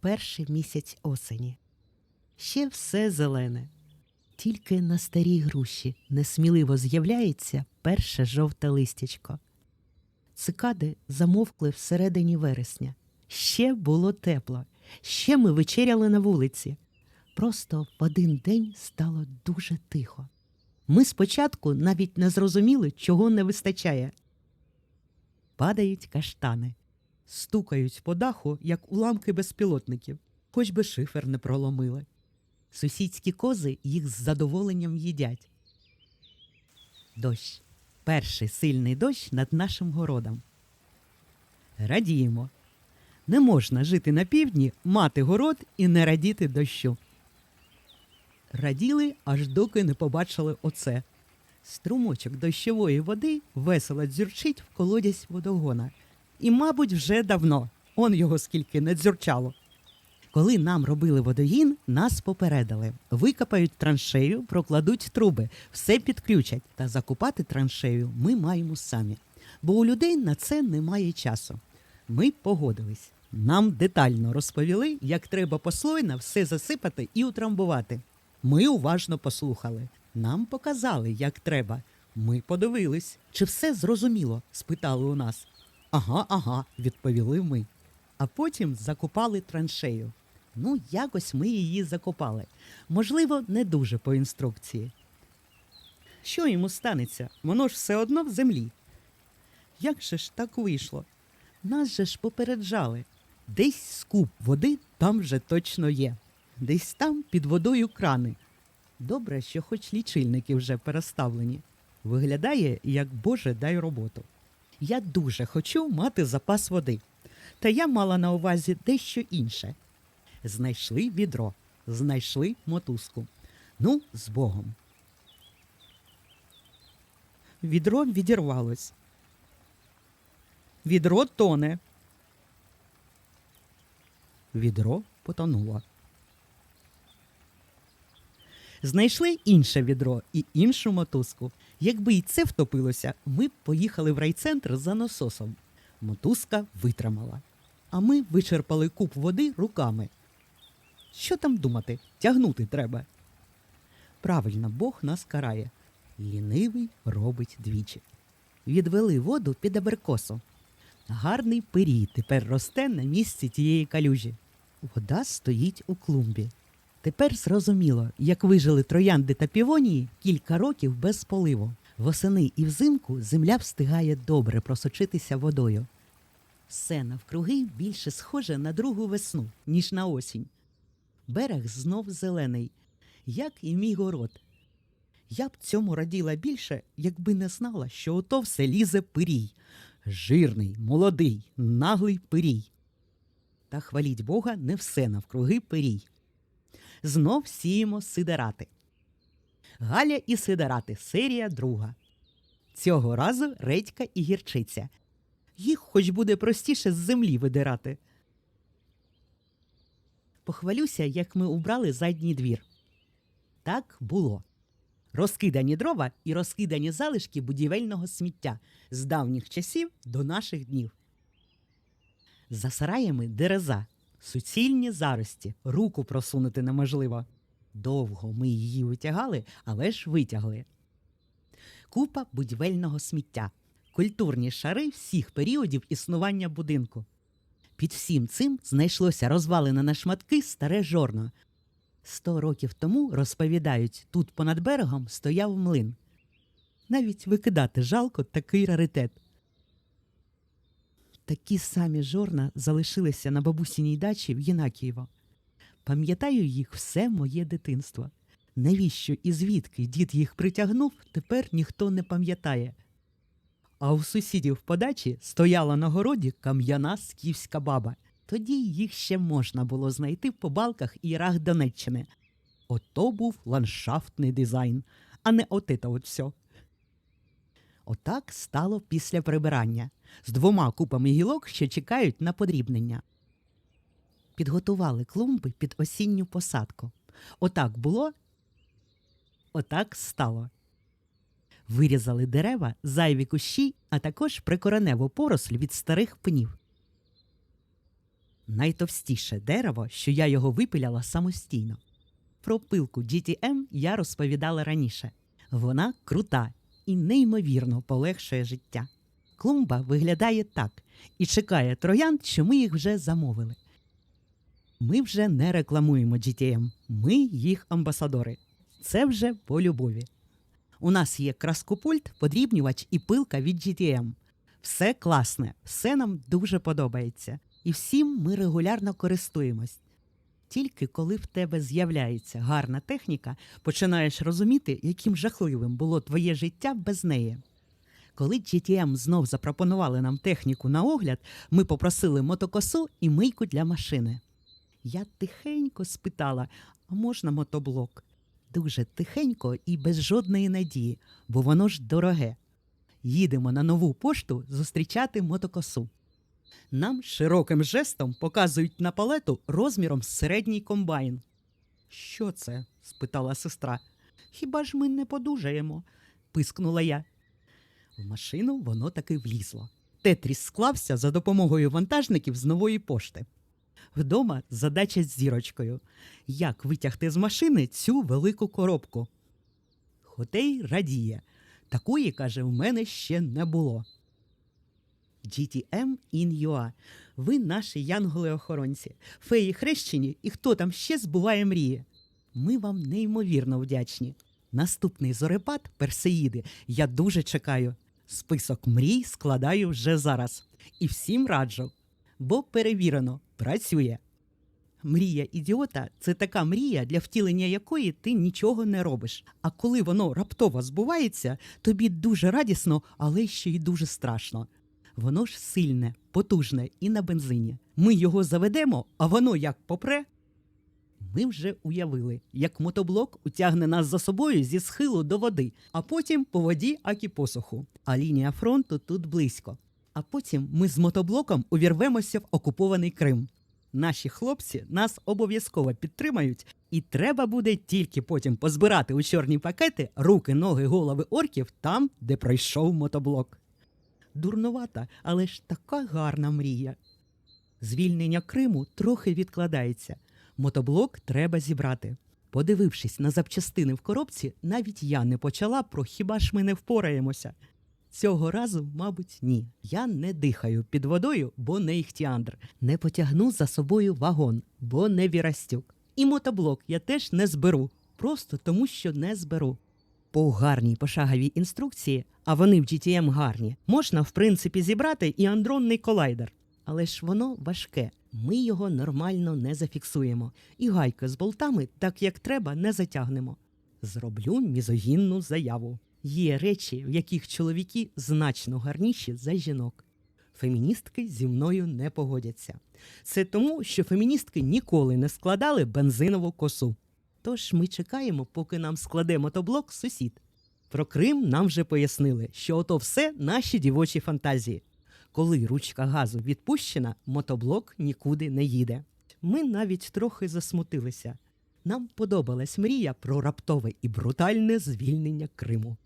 перший місяць осені. Ще все зелене. Тільки на старій груші несміливо з'являється перше жовте листячко. Цикади замовкли всередині вересня. Ще було тепло, ще ми вечеряли на вулиці. Просто в один день стало дуже тихо. Ми спочатку навіть не зрозуміли, чого не вистачає. Падають каштани, стукають по даху, як уламки безпілотників, хоч би шифер не проломили. Сусідські кози їх з задоволенням їдять. Дощ. Перший сильний дощ над нашим городом. Радіємо. Не можна жити на півдні, мати город і не радіти дощу. Раділи, аж доки не побачили оце. Струмочок дощової води весело дзюрчить в колодязь водогона. І, мабуть, вже давно. Он його скільки не дзюрчало. Коли нам робили водогін, нас попередили. Викопають траншею, прокладуть труби, все підключать. Та закупати траншею ми маємо самі. Бо у людей на це немає часу. Ми погодились. Нам детально розповіли, як треба послойно все засипати і утрамбувати. Ми уважно послухали. Нам показали, як треба. Ми подивились. Чи все зрозуміло? спитали у нас. Ага, ага, відповіли ми. А потім закопали траншею. Ну, якось ми її закопали. Можливо, не дуже по інструкції. Що йому станеться? Воно ж все одно в землі. Як же ж так вийшло? Нас же ж попереджали. Десь скуп води там вже точно є. Десь там під водою крани. Добре, що хоч лічильники вже переставлені. Виглядає, як Боже дай роботу. Я дуже хочу мати запас води. Та я мала на увазі дещо інше. Знайшли відро, знайшли мотузку. Ну, з Богом. Відро відірвалось. Відро тоне. Відро потонуло. Знайшли інше відро і іншу мотузку. Якби й це втопилося, ми б поїхали в райцентр за насосом. Мотузка витримала. А ми вичерпали куб води руками. Що там думати? Тягнути треба. Правильно, Бог нас карає. Лінивий робить двічі. Відвели воду під аберкосу. Гарний пирій тепер росте на місці тієї калюжі. Вода стоїть у клумбі. Тепер зрозуміло, як вижили троянди та півонії кілька років без поливу. Восени і взимку земля встигає добре просочитися водою. Все навкруги більше схоже на другу весну, ніж на осінь. Берег знов зелений, як і мій город. Я б цьому раділа більше, якби не знала, що ото все лізе пирій. Жирний, молодий, наглий пирій. Та хваліть Бога, не все навкруги пирій. Знов сіємо сидерати. Галя і сидерати. Серія друга. Цього разу редька і гірчиця. Їх хоч буде простіше з землі видирати. Похвалюся, як ми убрали задній двір. Так було. Розкидані дрова і розкидані залишки будівельного сміття з давніх часів до наших днів. За сараями дереза, суцільні зарості, руку просунути неможливо. Довго ми її витягали, але ж витягли. Купа будівельного сміття, культурні шари всіх періодів існування будинку. Під всім цим знайшлося розвалене на шматки старе жорно. Сто років тому, розповідають, тут понад берегом стояв млин. Навіть викидати жалко такий раритет. Такі самі жорна залишилися на бабусіній дачі в Єнакієво. Пам'ятаю їх все моє дитинство. Навіщо і звідки дід їх притягнув, тепер ніхто не пам'ятає. А у сусідів по дачі стояла на городі кам'яна скіфська баба. Тоді їх ще можна було знайти по балках і ярах Донеччини. Ото був ландшафтний дизайн, а не отите от все. Отак стало після прибирання з двома купами гілок, що чекають на подрібнення. Підготували клумби під осінню посадку. Отак було, отак стало. Вирізали дерева, зайві кущі, а також прикореневу поросль від старих пнів. Найтовстіше дерево, що я його випиляла самостійно. Про пилку GTM я розповідала раніше. Вона крута і неймовірно полегшує життя. Клумба виглядає так і чекає троянд, що ми їх вже замовили. Ми вже не рекламуємо GTM, ми їх амбасадори. Це вже по любові. У нас є краскопульт, подрібнювач і пилка від GTM. Все класне, все нам дуже подобається. І всім ми регулярно користуємось. Тільки коли в тебе з'являється гарна техніка, починаєш розуміти, яким жахливим було твоє життя без неї. Коли GTM знов запропонували нам техніку на огляд, ми попросили мотокосу і мийку для машини. Я тихенько спитала, а можна мотоблок? Дуже тихенько і без жодної надії, бо воно ж дороге. Їдемо на нову пошту зустрічати мотокосу. Нам широким жестом показують на палету розміром середній комбайн. Що це? спитала сестра. Хіба ж ми не подужаємо? пискнула я. В машину воно таки влізло. Тетріс склався за допомогою вантажників з нової пошти. Вдома задача з зірочкою. Як витягти з машини цю велику коробку? Хотей радіє. Такої, каже, в мене ще не було. GTM in UA. Ви наші янголи-охоронці, феї хрещені і хто там ще збуває мрії. Ми вам неймовірно вдячні. Наступний зорепад Персеїди я дуже чекаю. Список мрій складаю вже зараз. І всім раджу, бо перевірено, працює. Мрія ідіота це така мрія, для втілення якої ти нічого не робиш. А коли воно раптово збувається, тобі дуже радісно, але ще й дуже страшно. Воно ж сильне, потужне і на бензині. Ми його заведемо, а воно як попре. Ми вже уявили, як мотоблок утягне нас за собою зі схилу до води, а потім по воді акі посуху. А лінія фронту тут близько. А потім ми з мотоблоком увірвемося в окупований Крим. Наші хлопці нас обов'язково підтримають, і треба буде тільки потім позбирати у чорні пакети руки, ноги, голови орків там, де пройшов мотоблок. Дурновата, але ж така гарна мрія. Звільнення Криму трохи відкладається. Мотоблок треба зібрати. Подивившись на запчастини в коробці, навіть я не почала про хіба ж ми не впораємося. Цього разу, мабуть, ні. Я не дихаю під водою, бо не іхтіандр. Не потягну за собою вагон, бо не вірастюк. І мотоблок я теж не зберу, просто тому що не зберу. По гарній пошаговій інструкції, а вони в GTM гарні, можна в принципі зібрати і андронний колайдер. Але ж воно важке. Ми його нормально не зафіксуємо, і гайки з болтами, так як треба, не затягнемо. Зроблю мізогінну заяву. Є речі, в яких чоловіки значно гарніші за жінок. Феміністки зі мною не погодяться. Це тому, що феміністки ніколи не складали бензинову косу. Тож ми чекаємо, поки нам складе мотоблок сусід. Про Крим нам вже пояснили, що ото все наші дівочі фантазії. Коли ручка газу відпущена, мотоблок нікуди не їде. Ми навіть трохи засмутилися. Нам подобалась мрія про раптове і брутальне звільнення Криму.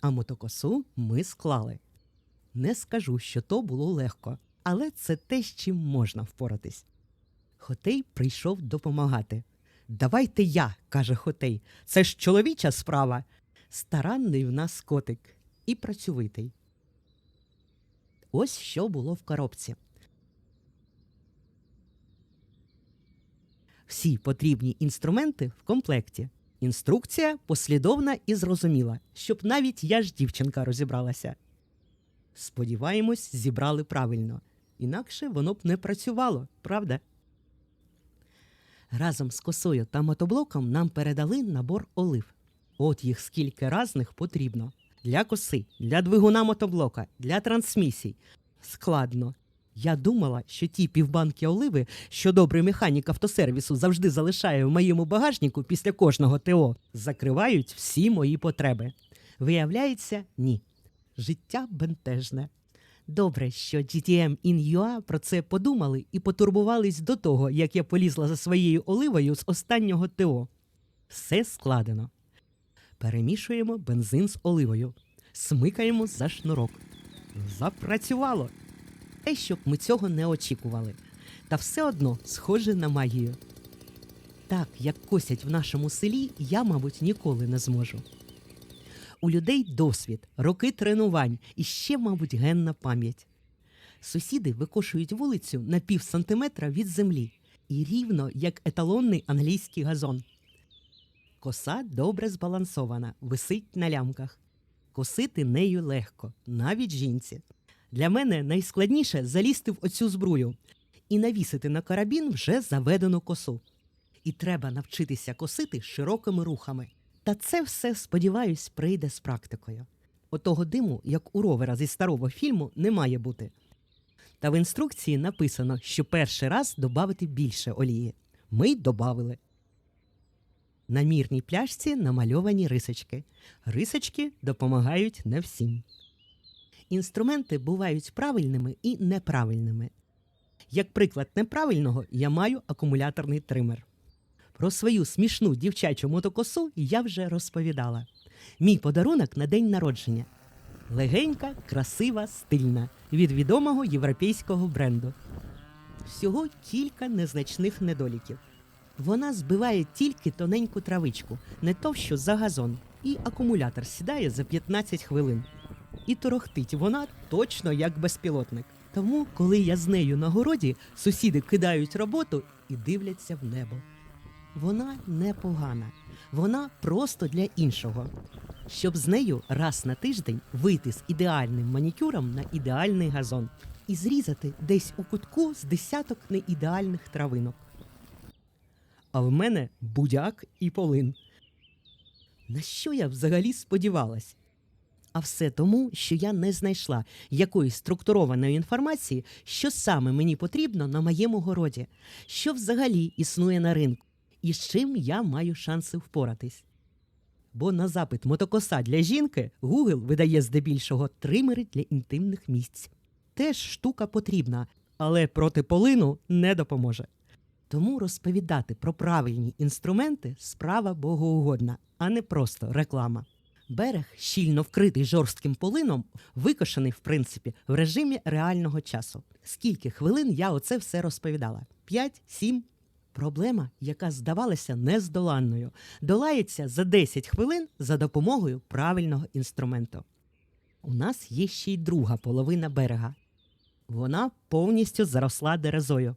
А мотокосу ми склали. Не скажу, що то було легко, але це те, з чим можна впоратись. Хотей прийшов допомагати. Давайте я, каже Хотей, це ж чоловіча справа. Старанний в нас котик і працьовитий. Ось що було в коробці. Всі потрібні інструменти в комплекті. Інструкція послідовна і зрозуміла, щоб навіть я ж дівчинка розібралася. Сподіваємось, зібрали правильно, інакше воно б не працювало, правда? Разом з косою та мотоблоком нам передали набор олив. От їх скільки разних потрібно. Для коси, для двигуна мотоблока, для трансмісій. Складно. Я думала, що ті півбанки оливи, що добрий механік автосервісу завжди залишає в моєму багажнику після кожного ТО, закривають всі мої потреби. Виявляється, ні. Життя бентежне. Добре, що GTM in UA про це подумали і потурбувались до того, як я полізла за своєю оливою з останнього ТО. Все складено. Перемішуємо бензин з оливою, смикаємо за шнурок. Запрацювало. Те, щоб ми цього не очікували. та все одно схоже на магію. Так, як косять в нашому селі, я, мабуть, ніколи не зможу. У людей досвід, роки тренувань і ще, мабуть, генна пам'ять. Сусіди викошують вулицю на пів сантиметра від землі і рівно як еталонний англійський газон. Коса добре збалансована, висить на лямках. Косити нею легко, навіть жінці. Для мене найскладніше залізти в оцю збрую і навісити на карабін вже заведену косу. І треба навчитися косити широкими рухами. Та це все, сподіваюсь, прийде з практикою. Отого диму, як у ровера зі старого фільму, не має бути. Та в інструкції написано, що перший раз додати більше олії. Ми й добавили. На мірній пляшці намальовані рисочки. Рисочки допомагають не всім. Інструменти бувають правильними і неправильними. Як приклад неправильного, я маю акумуляторний тример. Про свою смішну дівчачу мотокосу я вже розповідала. Мій подарунок на день народження. Легенька, красива, стильна від відомого європейського бренду. Всього кілька незначних недоліків. Вона збиває тільки тоненьку травичку, не товщу за газон, і акумулятор сідає за 15 хвилин. І торохтить вона точно як безпілотник. Тому, коли я з нею на городі, сусіди кидають роботу і дивляться в небо. Вона непогана, вона просто для іншого. Щоб з нею раз на тиждень вийти з ідеальним манікюром на ідеальний газон і зрізати десь у кутку з десяток неідеальних травинок. А в мене будяк і полин. На що я взагалі сподівалась? А все тому, що я не знайшла якоїсь структурованої інформації, що саме мені потрібно на моєму городі, що взагалі існує на ринку, і з чим я маю шанси впоратись. Бо на запит мотокоса для жінки Google видає здебільшого тримери для інтимних місць. Теж штука потрібна, але проти полину не допоможе. Тому розповідати про правильні інструменти справа богоугодна, а не просто реклама. Берег, щільно вкритий жорстким полином, викошений, в принципі, в режимі реального часу. Скільки хвилин я оце все розповідала? П'ять, сім. Проблема, яка здавалася нездоланною, долається за 10 хвилин за допомогою правильного інструменту. У нас є ще й друга половина берега. Вона повністю заросла дерезою.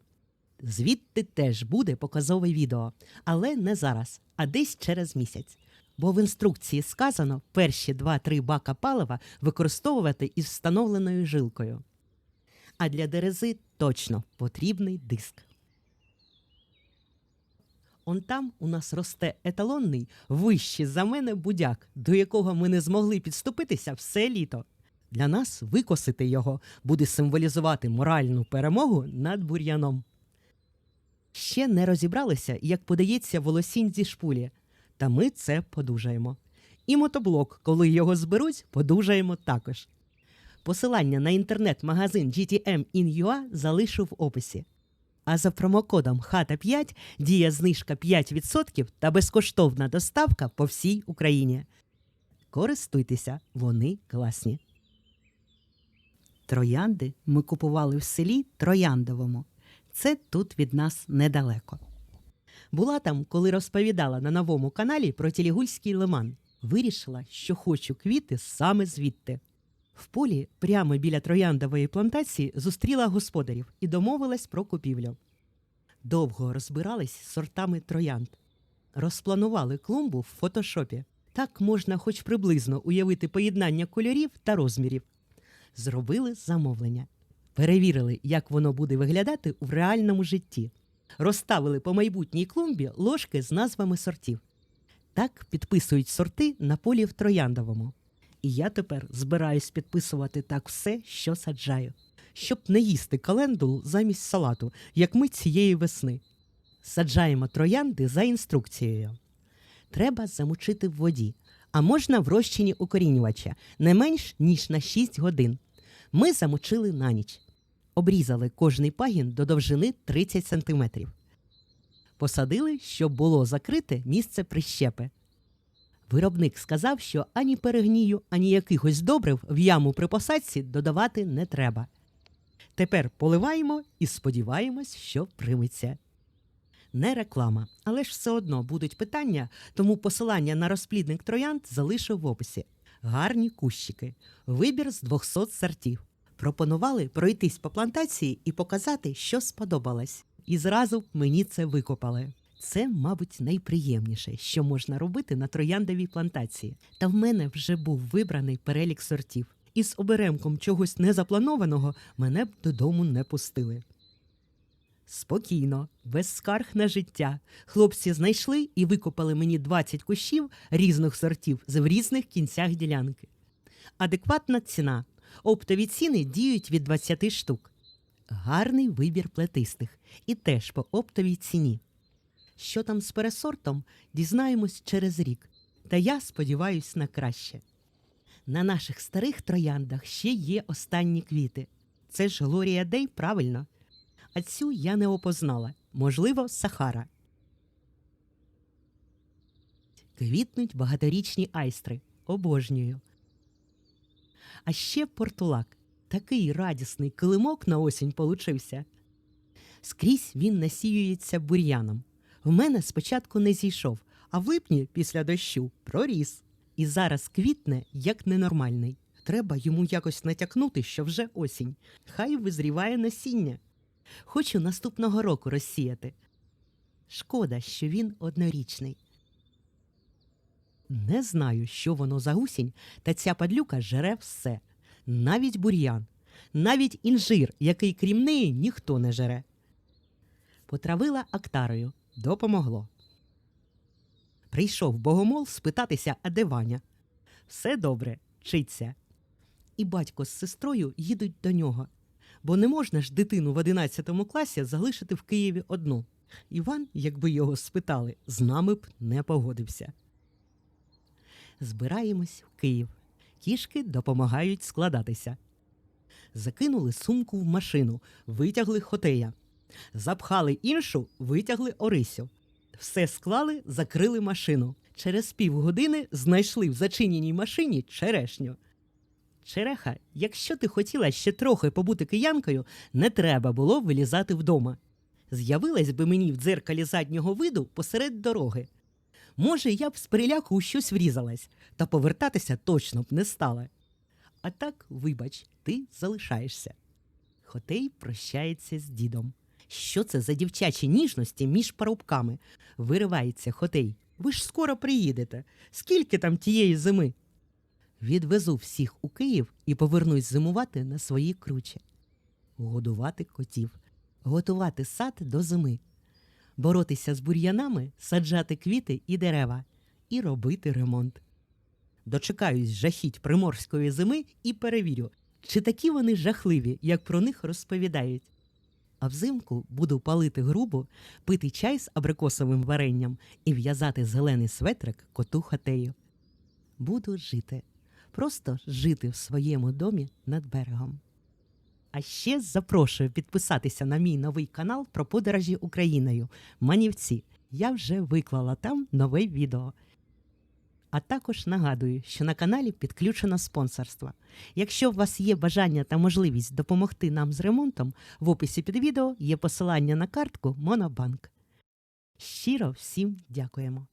Звідти теж буде показове відео, але не зараз, а десь через місяць. Бо в інструкції сказано перші 2-3 бака палива використовувати із встановленою жилкою. А для дерези точно потрібний диск. Он там у нас росте еталонний, вищий за мене будяк, до якого ми не змогли підступитися все літо. Для нас викосити його буде символізувати моральну перемогу над бур'яном. Ще не розібралися, як подається волосінь зі шпулі, та ми це подужаємо. І мотоблок, коли його зберуть, подужаємо також. Посилання на інтернет-магазин GTM in.ua залишу в описі. А за промокодом хата 5 діє знижка 5% та безкоштовна доставка по всій Україні. Користуйтеся, вони класні. Троянди ми купували в селі Трояндовому. Це тут від нас недалеко. Була там, коли розповідала на новому каналі про Тілігульський лиман. Вирішила, що хочу квіти саме звідти. В полі, прямо біля трояндової плантації, зустріла господарів і домовилась про купівлю. Довго розбирались сортами троянд. Розпланували клумбу в фотошопі. Так можна хоч приблизно уявити поєднання кольорів та розмірів. Зробили замовлення. Перевірили, як воно буде виглядати в реальному житті. Розставили по майбутній клумбі ложки з назвами сортів. Так підписують сорти на полі в Трояндовому. І я тепер збираюсь підписувати так все, що саджаю, щоб не їсти календулу замість салату, як ми цієї весни. Саджаємо троянди за інструкцією. Треба замочити в воді, а можна в розчині укорінювача не менш ніж на 6 годин. Ми замочили на ніч. Обрізали кожний пагін до довжини 30 см. Посадили, щоб було закрите місце прищепи. Виробник сказав, що ані перегнію, ані якихось добрив в яму при посадці додавати не треба. Тепер поливаємо і сподіваємось, що приметься. Не реклама, але ж все одно будуть питання, тому посилання на розплідник троянд залишу в описі. Гарні кущики, вибір з 200 сортів. Пропонували пройтись по плантації і показати, що сподобалось. І зразу мені це викопали. Це, мабуть, найприємніше, що можна робити на трояндовій плантації. Та в мене вже був вибраний перелік сортів. І з оберемком чогось незапланованого мене б додому не пустили. Спокійно, без скарг на життя. Хлопці знайшли і викопали мені 20 кущів різних сортів з в різних кінцях ділянки. Адекватна ціна. Оптові ціни діють від 20 штук. Гарний вибір плетистих і теж по оптовій ціні. Що там з пересортом, дізнаємось через рік. Та я сподіваюсь на краще. На наших старих трояндах ще є останні квіти. Це ж Глорія Дей, правильно. А цю я не опознала. Можливо, Сахара. Квітнуть багаторічні айстри. Обожнюю. А ще портулак. Такий радісний килимок на осінь получився. Скрізь він насіюється бур'яном. В мене спочатку не зійшов, а в липні після дощу проріс. І зараз квітне як ненормальний. Треба йому якось натякнути, що вже осінь. Хай визріває насіння. Хочу наступного року розсіяти. Шкода, що він однорічний. Не знаю, що воно за гусінь, та ця падлюка жере все. Навіть бур'ян, навіть інжир, який крім неї ніхто не жере. Потравила актарою. Допомогло. Прийшов богомол спитатися, а де Ваня. Все добре, вчиться. І батько з сестрою їдуть до нього, бо не можна ж дитину в 11 класі залишити в Києві одну. Іван, якби його спитали, з нами б не погодився. Збираємось в Київ. Кішки допомагають складатися. Закинули сумку в машину, витягли хотея. Запхали іншу, витягли Орисю. Все склали, закрили машину. Через півгодини знайшли в зачиненій машині черешню. Череха, якщо ти хотіла ще трохи побути киянкою, не треба було вилізати вдома. З'явилась би мені в дзеркалі заднього виду посеред дороги. Може, я б з переляку у щось врізалась, та повертатися точно б не стала. А так, вибач, ти залишаєшся. Хотей прощається з дідом. Що це за дівчачі ніжності між парубками? Виривається Хотей. Ви ж скоро приїдете. Скільки там тієї зими? Відвезу всіх у Київ і повернусь зимувати на свої кручі. Годувати котів, готувати сад до зими, боротися з бур'янами, саджати квіти і дерева і робити ремонт. Дочекаюсь жахіть приморської зими і перевірю, чи такі вони жахливі, як про них розповідають. А взимку буду палити грубу, пити чай з абрикосовим варенням і в'язати зелений светрик коту хатею. Буду жити, просто жити в своєму домі над берегом. А ще запрошую підписатися на мій новий канал про подорожі Україною Манівці. Я вже виклала там нове відео. А також нагадую, що на каналі підключено спонсорство. Якщо у вас є бажання та можливість допомогти нам з ремонтом, в описі під відео є посилання на картку Монобанк. Щиро всім дякуємо.